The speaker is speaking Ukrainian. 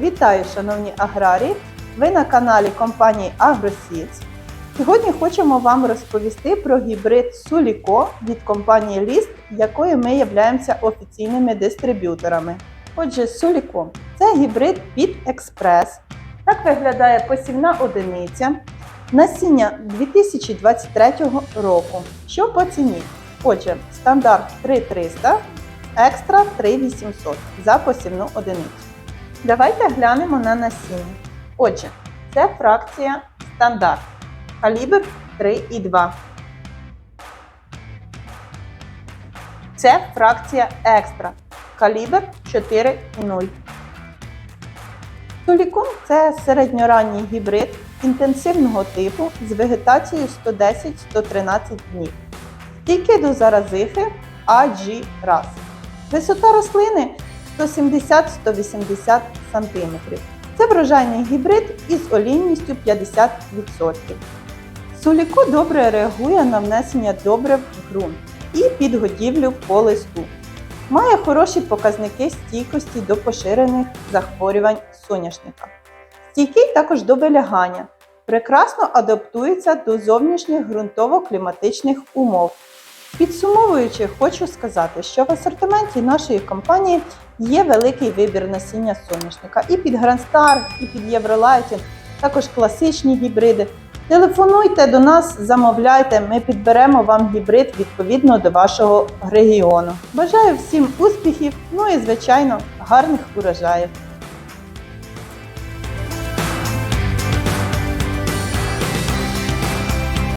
Вітаю, шановні аграрії! Ви на каналі компанії AgroSeeds. Сьогодні хочемо вам розповісти про гібрид Суліко від компанії Ліст, якою ми являємося офіційними дистриб'юторами. Отже, Суліко це гібрид під експрес. Так виглядає посівна одиниця. Насіння 2023 року. Що по ціні? Отже, стандарт 3300, екстра 3800 за посівну одиницю. Давайте глянемо на насіння. Отже, це фракція стандарт. Калібр 3,2. Це фракція екстра. Калібр 4,0. Тулікум це середньоранній гібрид інтенсивного типу з вегетацією 110-113 днів. Стійкий до заразихи AG рас. Висота рослини 170-180 см. Це врожайний гібрид із олійністю 50%. Суліко добре реагує на внесення добрив в ґрунт і підгодівлю по листу. Має хороші показники стійкості до поширених захворювань соняшника. Стійкий також до вилягання. Прекрасно адаптується до зовнішніх ґрунтово-кліматичних умов. Підсумовуючи, хочу сказати, що в асортименті нашої компанії є великий вибір насіння соняшника і під Grand Star, і під Євролайтінг, також класичні гібриди. Телефонуйте до нас, замовляйте, ми підберемо вам гібрид відповідно до вашого регіону. Бажаю всім успіхів, ну і звичайно гарних урожаїв!